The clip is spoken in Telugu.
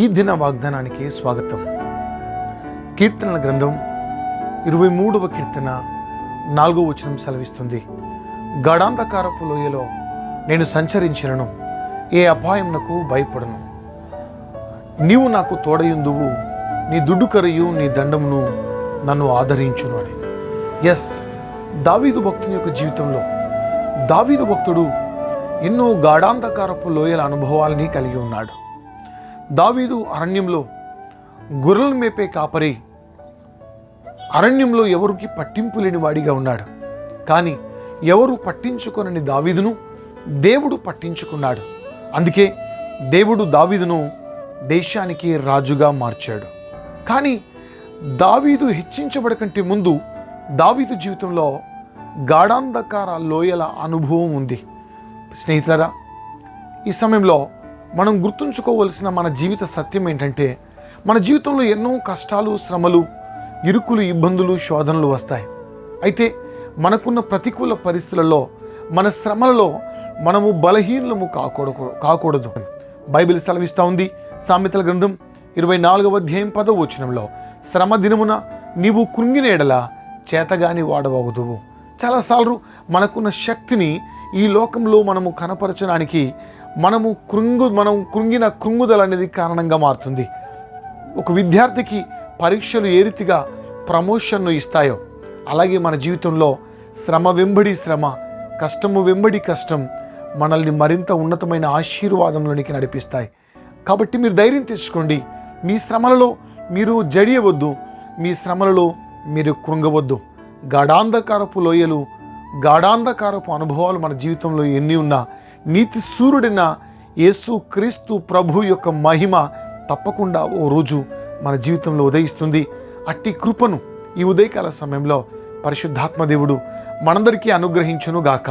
ఈ దిన వాగ్దానానికి స్వాగతం. కీర్తనల గ్రంథం ఇరవై మూడవ కీర్తన నాలుగో వచనం సెలవిస్తుంది. గడాంధకారపు లోయలో నేను సంచరించినను ఏ అపాయంనకు భయపడను. నీవు నాకు తోడయుందువు నీ దుడ్డుకరయు నీ దండమును నన్ను ఆదరించును అని. ఎస్ దావీదు భక్తుని యొక్క జీవితంలో దావీదు భక్తుడు ఎన్నో గాఢాంధకారపు లోయల అనుభవాలని కలిగి ఉన్నాడు. దావీదు అరణ్యంలో గొర్రెలు మేపే కాపరి. అరణ్యంలో ఎవరికి పట్టింపు లేని వాడిగా ఉన్నాడు. కానీ ఎవరు పట్టించుకొనని దావీదును దేవుడు పట్టించుకున్నాడు. అందుకే దేవుడు దావీదును దేశానికి రాజుగా మార్చాడు. కానీ దావీదు హెచ్చించబడకంటే ముందు దావీదు జీవితంలో గాఢాంధకార లోయల అనుభవం ఉంది. స్నేహితులరా ఈ సమయంలో మనం గుర్తుంచుకోవలసిన మన జీవిత సత్యం ఏంటంటే మన జీవితంలో ఎన్నో కష్టాలు శ్రమలు ఇరుకులు ఇబ్బందులు శోధనలు వస్తాయి. అయితే మనకున్న ప్రతికూల పరిస్థితులలో మన శ్రమలలో మనము బలహీనము కాకూడదు కాకూడదు. బైబిల్ సెలవిస్తూ ఉంది. సామెతల గ్రంథం ఇరవై నాలుగవ అధ్యాయం పదవ వచనంలో శ్రమ దినమున నీవు కృంగిన ఎడల చేతగాని వాడవగుదువు చాలాసార్లు మనకున్న శక్తిని ఈ లోకంలో మనము కనపరచడానికి మనము కృంగు మనం కృంగిన కృంగుదల అనేది కారణంగా మారుతుంది. ఒక విద్యార్థికి పరీక్షలు ఏ రీతిగా ప్రమోషన్ను ఇస్తాయో అలాగే మన జీవితంలో శ్రమ వెంబడి శ్రమ కష్టము వెంబడి కష్టం మనల్ని మరింత ఉన్నతమైన ఆశీర్వాదంలోనికి నడిపిస్తాయి. కాబట్టి మీరు ధైర్యం తెచ్చుకోండి. మీ శ్రమలలో మీరు జడియవద్దు. మీ శ్రమలలో మీరు కృంగవద్దు. గాఢాంధకారపు లోయలు గాఢాంధకారపు అనుభవాలు మన జీవితంలో ఎన్ని ఉన్నా నీతి సూర్యుడిన యేసు క్రీస్తు ప్రభు యొక్క మహిమ తప్పకుండా ఓ రోజు మన జీవితంలో ఉదయిస్తుంది. అట్టి కృపను ఈ ఉదయకాల సమయంలో పరిశుద్ధాత్మ దేవుడు మనందరికీ అనుగ్రహించును గాక